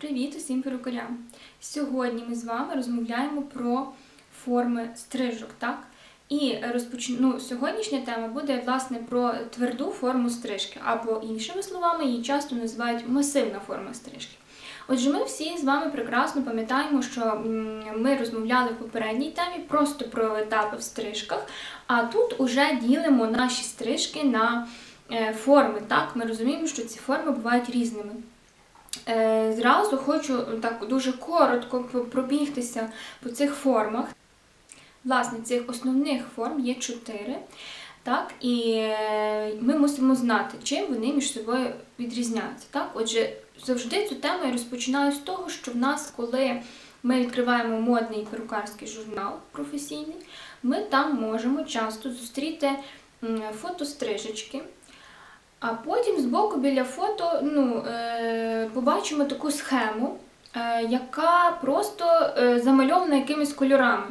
Привіт усім перукарям! Сьогодні ми з вами розмовляємо про форми стрижок, так? І розпочну сьогоднішня тема буде власне про тверду форму стрижки, або іншими словами, її часто називають масивна форма стрижки. Отже, ми всі з вами прекрасно пам'ятаємо, що ми розмовляли в попередній темі просто про етапи в стрижках, а тут уже ділимо наші стрижки на е, форми. Так, ми розуміємо, що ці форми бувають різними. Е, Зразу хочу так дуже коротко пробігтися по цих формах. Власне, цих основних форм є чотири. Так, і е, ми мусимо знати, чим вони між собою відрізняються. Так? Отже, завжди цю тему я розпочинаю з того, що в нас, коли ми відкриваємо модний перукарський журнал професійний, ми там можемо часто зустріти фотострижечки. А потім збоку біля фото ну, е, побачимо таку схему, е, яка просто е, замальована якимись кольорами.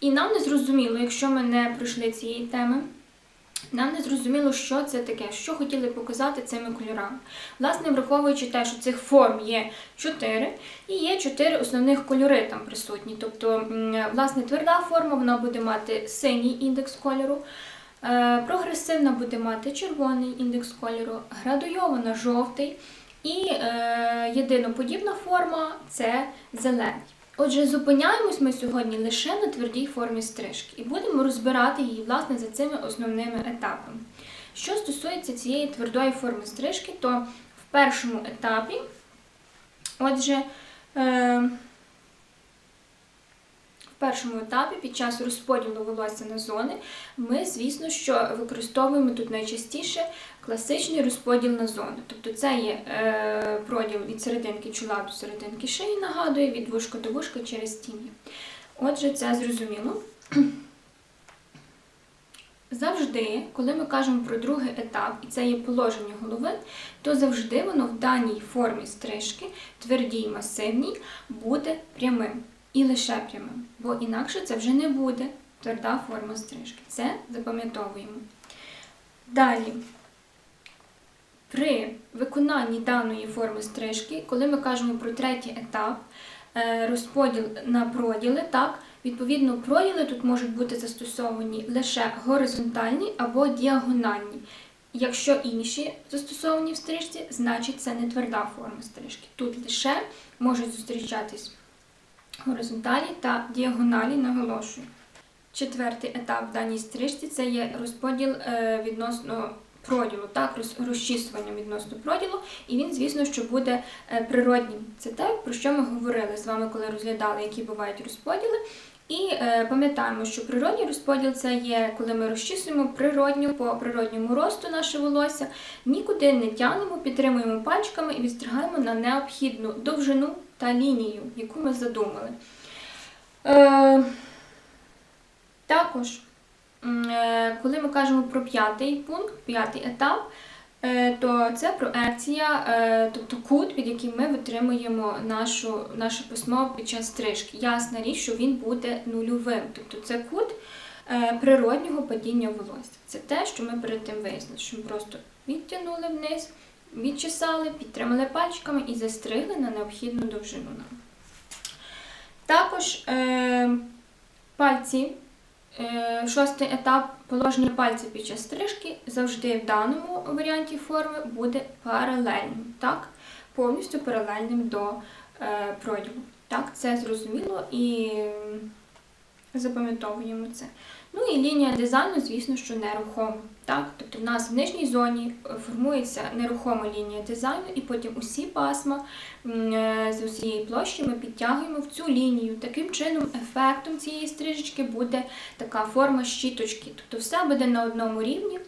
І нам не зрозуміло, якщо ми не пройшли цієї теми, нам не зрозуміло, що це таке, що хотіли показати цими кольорами. Власне, враховуючи те, що цих форм є чотири, і є чотири основних кольори там присутні. Тобто, власне, тверда форма вона буде мати синій індекс кольору. Е, Прогресивна буде мати червоний індекс кольору, градуйована жовтий і е, єдиноподібна форма це зелений. Отже, зупиняємось ми сьогодні лише на твердій формі стрижки і будемо розбирати її власне за цими основними етапами. Що стосується цієї твердої форми стрижки, то в першому етапі, отже, е, в першому етапі під час розподілу волосся на зони ми, звісно, що використовуємо тут найчастіше класичний розподіл на зони. Тобто це є е, проділ від серединки чола до серединки шиї, нагадує, від вушка до вушка через тім'я. Отже, це зрозуміло. Завжди, коли ми кажемо про другий етап, і це є положення голови, то завжди воно в даній формі стрижки, твердій, масивній, буде прямим. І лише прямим. Бо інакше це вже не буде тверда форма стрижки. Це запам'ятовуємо. Далі. При виконанні даної форми стрижки, коли ми кажемо про третій етап, е, розподіл на проділи, так, відповідно, проділи тут можуть бути застосовані лише горизонтальні або діагональні. Якщо інші застосовані в стрижці, значить це не тверда форма стрижки. Тут лише можуть зустрічатись горизонталі та діагоналі, наголошую. Четвертий етап в даній стрижці це є розподіл е, відносно проділу, так, роз- розчісування відносно проділу, і він, звісно, що буде е, природнім. Це те, про що ми говорили з вами, коли розглядали, які бувають розподіли. І е, пам'ятаємо, що природній розподіл це є, коли ми розчісуємо природньо по природньому росту наше волосся, нікуди не тягнемо, підтримуємо пальчиками і відстригаємо на необхідну довжину та лінію, яку ми задумали. Е, також, е, коли ми кажемо про п'ятий пункт, п'ятий етап, то це проекція, е, тобто кут, під яким ми витримуємо нашу, наше письмо під час стрижки. Ясна річ, що він буде нульовим. Тобто це кут е, природнього падіння волосся. Це те, що ми перед тим вияснили, що ми просто відтягнули вниз, відчесали, підтримали пальчиками і застригли на необхідну довжину нам. Також е, пальці, е, шостий етап положення пальця під час стрижки завжди в даному варіанті форми буде паралельним, так? повністю паралельним до е, проділу. Так, це зрозуміло і запам'ятовуємо це. Ну і лінія дизайну, звісно, що нерухома. Так? Тобто в нас в нижній зоні е, формується нерухома лінія дизайну, і потім усі пасма е, з усієї площі ми підтягуємо в цю лінію. Таким чином, ефектом цієї стрижечки буде така форма щіточки. Тобто все буде на одному рівні.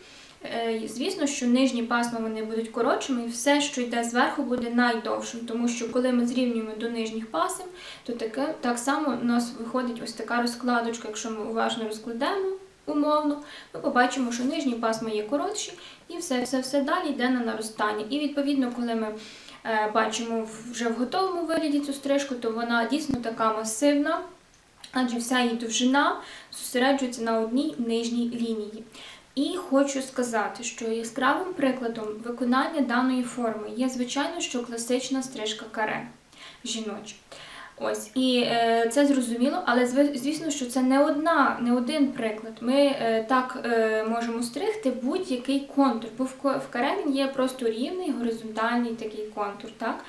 Е, Звісно, що нижні пасма вони будуть коротшими, і все, що йде зверху, буде найдовшим, тому що коли ми зрівнюємо до нижніх пасм, то таке, так само у нас виходить ось така розкладочка, якщо ми уважно розкладемо умовно, ми побачимо, що нижні пасма є коротші, і все, все, все далі йде на наростання. І відповідно, коли ми е, бачимо вже в готовому вигляді цю стрижку, то вона дійсно така масивна, адже вся її довжина зосереджується на одній нижній лінії. І хочу сказати, що яскравим прикладом виконання даної форми є, звичайно, що класична стрижка каре. жіночі. Ось і е, це зрозуміло, але звісно, що це не одна, не один приклад. Ми е, так е, можемо стригти будь-який контур, бо в, в каре він є просто рівний, горизонтальний такий контур, так?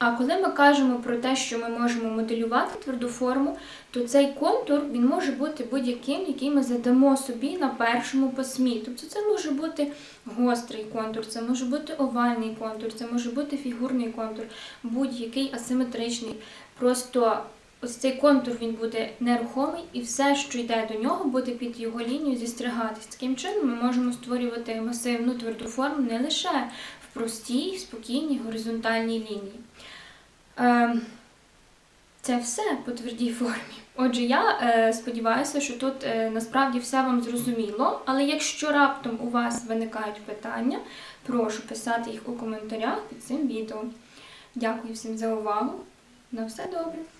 А коли ми кажемо про те, що ми можемо моделювати тверду форму, то цей контур він може бути будь-яким, який ми задамо собі на першому письмі. Тобто це може бути гострий контур, це може бути овальний контур, це може бути фігурний контур, будь-який асиметричний. Просто ось цей контур він буде нерухомий, і все, що йде до нього, буде під його лінією зістригатись. Таким чином ми можемо створювати масивну тверду форму не лише в простій, спокійній горизонтальній лінії. Ем, це все по твердій формі. Отже, я е, сподіваюся, що тут е, насправді все вам зрозуміло, але якщо раптом у вас виникають питання, прошу писати їх у коментарях під цим відео. Дякую всім за увагу. На все добре!